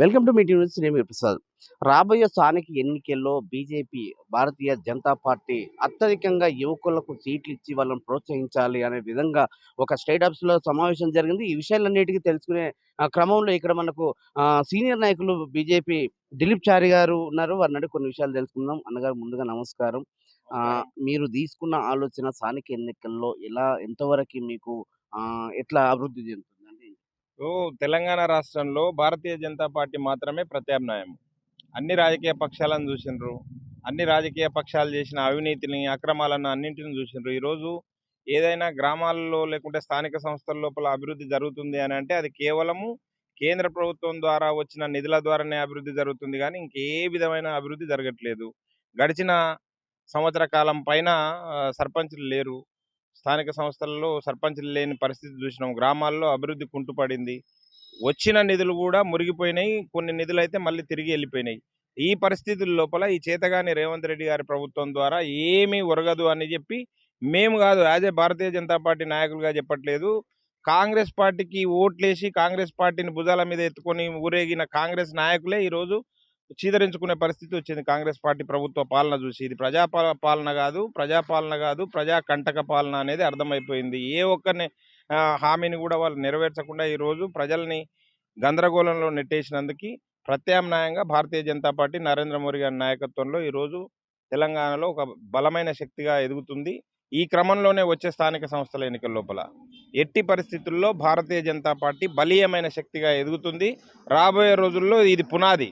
Welcome to meeting news. నేను ప్రసాద్. రాబోయే స్థానిక ఎన్నికల్లో బీజేపీ భారతీయ జనతా పార్టీ అత్యధికంగా యువకులకు సీట్లు ఇచ్చి వాళ్ళని ప్రోత్సహించాలి అనే విధంగా ఒక స్టేట్ హౌస్లో సమావేశం జరిగింది. ఈ విషయాలన్నిటికీ తెలుసుకునే క్రమంలో ఇక్కడ మనకు సీనియర్ నాయకులు బీజేపీ దిలీప్ చారి గారు ఉన్నారు. వారిని కొన్ని విషయాలు తెలుసుకుందాం. అన్నగారు ముందుగా నమస్కారం. మీరు తీసుకున్న ఆలోచన స్థానిక ఎన్నికల్లో ఎలా ఎంతవరకు మీకు ఎట్లా అభివృద్ధి ఇప్పుడు తెలంగాణ రాష్ట్రంలో భారతీయ జనతా పార్టీ మాత్రమే ప్రత్యామ్నాయం. అన్ని రాజకీయ పక్షాలను చూసిండ్రు. అన్ని రాజకీయ పక్షాలు చేసిన అవినీతిని అక్రమాలను అన్నింటిని చూసిండ్రు. ఈరోజు ఏదైనా గ్రామాల్లో లేకుంటే స్థానిక సంస్థల లోపల అభివృద్ధి జరుగుతుంది అని అంటే అది కేవలము కేంద్ర ప్రభుత్వం ద్వారా వచ్చిన నిధుల ద్వారానే అభివృద్ధి జరుగుతుంది కానీ ఇంకే విధమైన అభివృద్ధి జరగట్లేదు. గడిచిన సంవత్సర కాలం పైన సర్పంచులు లేరు. స్థానిక సంస్థలలో సర్పంచులు లేని పరిస్థితి చూసినాం. గ్రామాల్లో అభివృద్ధి కుంటుపడింది. వచ్చిన నిధులు కూడా మురిగిపోయినాయి. కొన్ని నిధులు అయితే మళ్ళీ తిరిగి వెళ్ళిపోయినాయి. ఈ పరిస్థితుల లోపల ఈ చేతగాని రేవంత్ రెడ్డి గారి ప్రభుత్వం ద్వారా ఏమీ ఒరగదు అని చెప్పి మేము కాదు as a Bharatiya Janata party నాయకులుగా చెప్పట్లేదు. కాంగ్రెస్ పార్టీకి ఓట్లేసి కాంగ్రెస్ పార్టీని భుజాల మీద ఎత్తుకొని ఊరేగిన కాంగ్రెస్ నాయకులే ఈరోజు చీదరించుకునే పరిస్థితి వచ్చింది. కాంగ్రెస్ పార్టీ ప్రభుత్వ పాలన చూసి ఇది ప్రజా పాలన కాదు ప్రజాపాలన కాదు ప్రజా కంటక పాలన అనేది అర్థమైపోయింది. ఏ ఒక్కరిని హామీని కూడా వాళ్ళు నెరవేర్చకుండా ఈరోజు ప్రజల్ని గందరగోళంలో నెట్టేసినందుకు ప్రత్యామ్నాయంగా భారతీయ జనతా పార్టీ నరేంద్ర మోడీ గారి నాయకత్వంలో ఈరోజు తెలంగాణలో ఒక బలమైన శక్తిగా ఎదుగుతుంది. ఈ క్రమంలోనే వచ్చే స్థానిక సంస్థల ఎన్నికల లోపల ఎట్టి పరిస్థితుల్లో భారతీయ జనతా పార్టీ బలీయమైన శక్తిగా ఎదుగుతుంది. రాబోయే రోజుల్లో ఇది పునాది.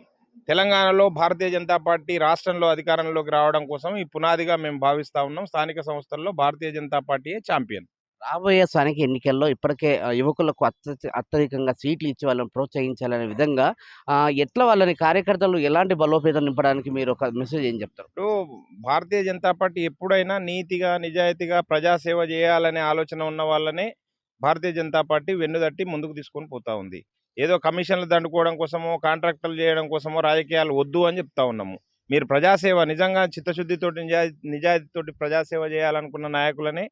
తెలంగాణలో భారతీయ జనతా పార్టీ రాష్ట్రంలో అధికారంలోకి రావడం కోసం ఈ పునాదిగా మేము భావిస్తా ఉన్నాం. స్థానిక సంస్థల్లో భారతీయ జనతా పార్టీయే ఛాంపియన్. రాబోయే స్థానిక ఎన్నికల్లో ఇప్పటికే యువకులకు అత్య అత్యధికంగా సీట్లు ఇచ్చి వాళ్ళని ప్రోత్సహించాలనే విధంగా ఎట్లా వాళ్ళని కార్యకర్తలు ఎలాంటి బలోపేతం నింపడానికి మీరు ఒక మెసేజ్ ఏం చెప్తారు? ఇప్పుడు భారతీయ జనతా పార్టీ ఎప్పుడైనా నీతిగా నిజాయితీగా ప్రజాసేవ చేయాలనే ఆలోచన ఉన్న వాళ్ళనే భారతీయ జనతా పార్టీ వెన్నుదట్టి ముందుకు తీసుకొని పోతా ఉంది. ఏదో కమిషన్లు దండుకోవడం కోసమో కాంట్రాక్టులు చేయడం కోసమో రాజకీయాలు వద్దు అని చెప్తా ఉన్నాము. మీరు ప్రజాసేవ నిజంగా చిత్తశుద్ధితోటి నిజా నిజాయితీతోటి ప్రజాసేవ చేయాలనుకున్న నాయకులనే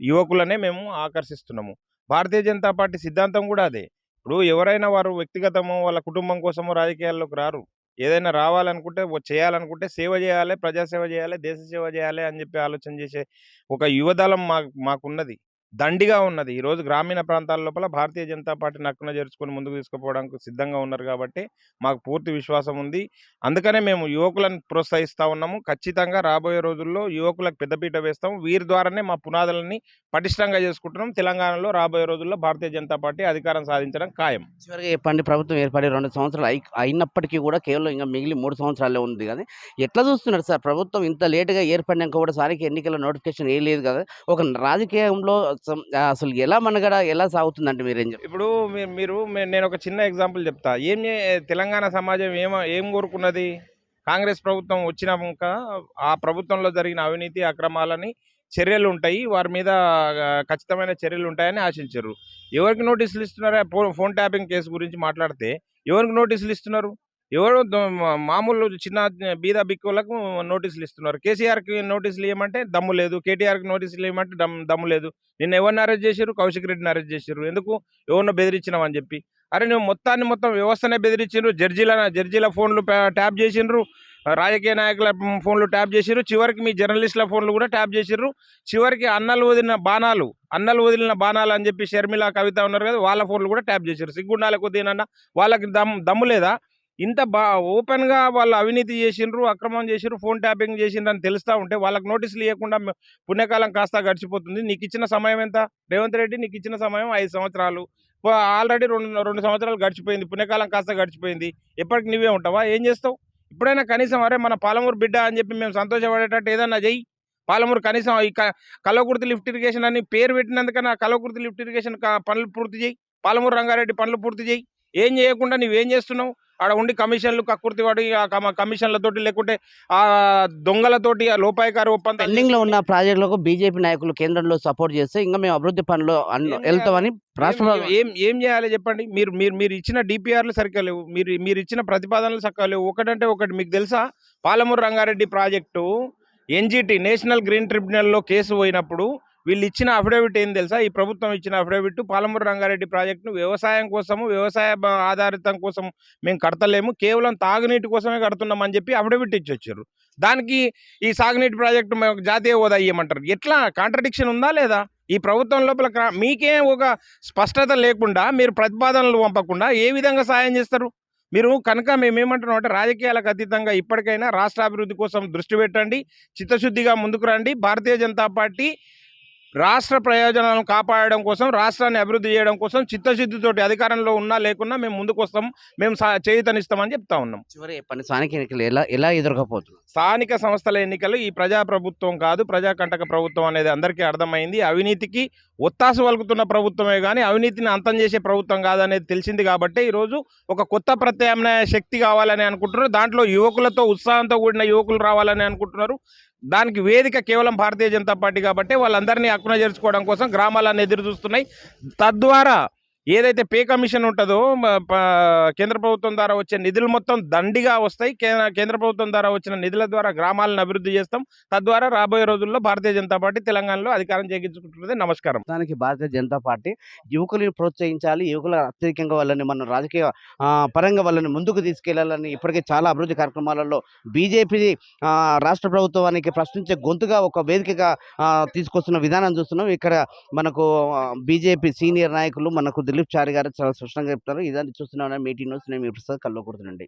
యువకులనే మేము ఆకర్షిస్తున్నాము. భారతీయ జనతా పార్టీ సిద్ధాంతం కూడా అదే. ఇప్పుడు ఎవరైనా వారు వ్యక్తిగతము వాళ్ళ కుటుంబం కోసమో రాజకీయాల్లోకి రారు. ఏదైనా రావాలనుకుంటే చేయాలనుకుంటే సేవ చేయాలి ప్రజాసేవ చేయాలి దేశ సేవ చేయాలి అని చెప్పి ఆలోచన చేసే ఒక యువదళం మా మాకున్నది. దండిగా ఉన్నది. ఈరోజు గ్రామీణ ప్రాంతాల లోపల భారతీయ జనతా పార్టీని నక్కున చేర్చుకొని ముందుకు తీసుకుపోవడానికి సిద్ధంగా ఉన్నారు కాబట్టి మాకు పూర్తి విశ్వాసం ఉంది. అందుకనే మేము యువకులను ప్రోత్సహిస్తూ ఉన్నాము. ఖచ్చితంగా రాబోయే రోజుల్లో యువకులకు పెద్దపీట వేస్తాము. వీరి ద్వారానే మా పునాదులని పటిష్టంగా చేసుకుంటున్నాం. తెలంగాణలో రాబోయే రోజుల్లో భారతీయ జనతా పార్టీ అధికారం సాధించడం ఖాయం. చివరిగా చెప్పండి ప్రభుత్వం ఏర్పడి రెండు సంవత్సరాలు అయి అయినప్పటికీ కూడా కేవలం ఇంకా మిగిలి మూడు సంవత్సరాలే ఉంది కానీ ఎట్లా చూస్తున్నారు సార్? ప్రభుత్వం ఇంత లేటుగా ఏర్పడినాక కూడా సారికి ఎన్నికల నోటిఫికేషన్ ఏ లేదు కదా. ఒక రాజకీయంలో సం- అసలు ఎలా మనగడ ఎలా సాగుతుందంటే మీరు ఏం ఇప్పుడు మీరు నేను ఒక చిన్న ఎగ్జాంపుల్ చెప్తా. ఏం తెలంగాణ సమాజం ఏమ ఏం కోరుకున్నది? కాంగ్రెస్ ప్రభుత్వం వచ్చినాక ఆ ప్రభుత్వంలో జరిగిన అవినీతి అక్రమాలని చర్యలు ఉంటాయి. వారి మీద ఖచ్చితమైన చర్యలు ఉంటాయని ఆశించారు. ఎవరికి నోటీసులు ఇస్తున్నారు? ఫోన్ ట్యాపింగ్ కేసు గురించి మాట్లాడితే ఎవరికి నోటీసులు ఇస్తున్నారు? ఎవరు మామూలు చిన్న బీద బిక్కులకు నోటీసులు ఇస్తున్నారు. కేసీఆర్కి నోటీసులు ఇవ్వమంటే దమ్ము లేదు. కేటీఆర్కి నోటీసులు ఇవ్వమంటే దమ్ దమ్ము లేదు. నిన్న ఎవరిని అరెస్ట్ చేశారు కౌశిక్ రెడ్డిని అరెస్ట్ చేశారు ఎందుకు? ఎవరినో బెదిరించినావు అని చెప్పి. అరే నువ్వు మొత్తాన్ని మొత్తం వ్యవస్థనే బెదిరించిండ్రు జడ్జీల జడ్జీల ఫోన్లు ట్యాప్ చేసిండ్రు రాజకీయ నాయకుల ఫోన్లు ట్యాప్ చేసిరు చివరికి మీ జర్నలిస్టుల ఫోన్లు కూడా ట్యాప్ చేసిర్రు. చివరికి అన్నలు వదిలిన బాణాలు అన్నలు వదిలిన బాణాలు అని చెప్పి షర్మిల కవిత ఉన్నారు కదా వాళ్ళ ఫోన్లు కూడా ట్యాప్ చేసిర్రు. సిగ్గుండాల కొద్దినన్నా వాళ్ళకి దమ్ దమ్ము లేదా? ఇంత బా ఓపెన్గా వాళ్ళు అవినీతి చేసిండ్రు అక్రమం చేసిండ్రు ఫోన్ ట్యాపింగ్ చేసిండ్రు అని తెలుస్తూ ఉంటే వాళ్ళకి నోటీసులు ఇవ్వకుండా పుణ్యకాలం కాస్త గడిచిపోతుంది. నీకు ఇచ్చిన సమయం ఎంత? రేవంత్ రెడ్డి నీకు ఇచ్చిన సమయం ఐదు సంవత్సరాలు. ఆల్రెడీ రెండు రెండు సంవత్సరాలు గడిచిపోయింది పుణ్యకాలం కాస్త గడిచిపోయింది. ఎప్పటికి నువ్వే ఉంటావా? ఏం చేస్తావు? ఇప్పుడైనా కనీసం అరే మన పాలమూరు బిడ్డ అని చెప్పి మేము సంతోషపడేటట్టు ఏదన్నా చెయ్యి. పాలమూరు కనీసం ఈ క- లిఫ్ట్ ఇరిగేషన్ అని పేరు పెట్టినందుకన్నా కలవకుర్తి లిఫ్ట్ ఇరిగేషన్ పనులు పూర్తి చేయి పాలమూరు రంగారెడ్డి పనులు పూర్తి చేయి ఏం చేయకుండా నువ్వేం చేస్తున్నావు? ఆడ ఉండి కమిషన్లు కక్కుర్తి వాడి కమిషన్లతోటి లేకుంటే ఆ దొంగలతోటి ఆ లోపాయకారి ఒప్పందం పెండింగ్లో ఉన్న ప్రాజెక్టులకు బీజేపీ నాయకులు కేంద్రంలో సపోర్ట్ చేస్తే ఇంకా మేము అభివృద్ధి పనులు వెళ్తామని రాష్ట్ర ఏం- ఏం చేయాలి చెప్పండి? మీరు మీరు మీరు ఇచ్చిన డిపిఆర్లు సరిగ్గా లేవు. మీరు మీరు ఇచ్చిన ప్రతిపాదనలు చక్కగా లేవు. ఒకటంటే ఒకటి మీకు తెలుసా? Palamuru Rangareddy project NGT national green ట్రిబ్యునల్లో case పోయినప్పుడు వీళ్ళు ఇచ్చిన అఫిడవిట్ ఏం తెలుసా? ఈ ప్రభుత్వం ఇచ్చిన అఫిడవిట్ పాలమూరు రంగారెడ్డి ప్రాజెక్టును వ్యవసాయం కోసము వ్యవసాయ ఆధారితం కోసం మేము కడతలేము. కేవలం తాగునీటి కోసమే కడుతున్నామని చెప్పి అఫిడవిట్ ఇచ్చి వచ్చారు. దానికి ఈ సాగునీటి ప్రాజెక్టు మేము జాతీయ హోదా ఇవ్వమంటారు ఎట్లా? కాంట్రడిక్షన్ ఉందా లేదా? ఈ ప్రభుత్వం లోపల మీకే ఒక స్పష్టత లేకుండా మీరు ప్రతిపాదనలు పంపకుండా ఏ విధంగా సాయం చేస్తారు? మీరు కనుక మేమేమంటున్నాం అంటే రాజకీయాలకు అతీతంగా ఇప్పటికైనా రాష్ట్ర అభివృద్ధి కోసం దృష్టి పెట్టండి చిత్తశుద్ధిగా ముందుకు రండి. భారతీయ జనతా పార్టీ రాష్ట్ర ప్రయోజనాలను కాపాడడం కోసం రాష్ట్రాన్ని అభివృద్ధి చేయడం కోసం చిత్తశుద్ధితోటి అధికారంలో ఉన్నా లేకున్నా మేము ముందుకు వస్తాం మేము చేయూతనిస్తామని చెప్తా ఉన్నాం. చివరి చెప్పండి స్థానిక ఎన్నికలు ఎలా ఎలా ఎదుర్కోపోతున్నారు స్థానిక సంస్థల ఎన్నికలు ఈ ప్రజా ప్రభుత్వం కాదు ప్రజాకంటక ప్రభుత్వం అనేది అందరికీ అర్థమైంది. అవినీతికి ఒత్తాసు వలుకుతున్న ప్రభుత్వమే కానీ అవినీతిని అంతం చేసే ప్రభుత్వం కాదనేది తెలిసింది కాబట్టి ఈరోజు ఒక కొత్త ప్రత్యామ్నాయ శక్తి కావాలని అనుకుంటున్నారు. దాంట్లో యువకులతో ఉత్సాహంతో కూడిన యువకులు రావాలని అనుకుంటున్నారు. దానికి వేదిక కేవలం భారతీయ జనతా పార్టీ కాబట్టి వాళ్ళందరినీ అక్కున చేర్చుకోవడం కోసం గ్రామాలన్నీ ఎదురు చూస్తున్నాయి. తద్వారా ఏదైతే పే కమిషన్ ఉంటుందో కేంద్ర ప్రభుత్వం ద్వారా వచ్చే నిధులు మొత్తం దండిగా వస్తాయి. కేంద్ర ప్రభుత్వం ద్వారా వచ్చిన నిధుల ద్వారా గ్రామాలను అభివృద్ధి చేస్తాం. తద్వారా రాబోయే రోజుల్లో భారతీయ జనతా పార్టీ తెలంగాణలో అధికారం చేయించుకుంటున్నది నమస్కారం. దానికి భారతీయ జనతా పార్టీ యువకులను ప్రోత్సహించాలి. యువకుల అత్యధికంగా వాళ్ళని మన రాజకీయ పరంగా వాళ్ళని ముందుకు తీసుకెళ్ళాలని ఇప్పటికే చాలా అభివృద్ధి కార్యక్రమాలలో బీజేపీ రాష్ట్ర ప్రభుత్వానికి ప్రశ్నించే గొంతుగా ఒక వేదికగా తీసుకొస్తున్న విధానం చూస్తున్నాం. ఇక్కడ మనకు బీజేపీ సీనియర్ నాయకులు మనకు దిలీప్ చారి గారు చాలా స్పష్టంగా చెప్తారు. ఇదాన్ని చూస్తున్నాం మీటింగ్ న్యూస్ నేను మీ ప్రసాద్ కల్లో కొడుతుండండి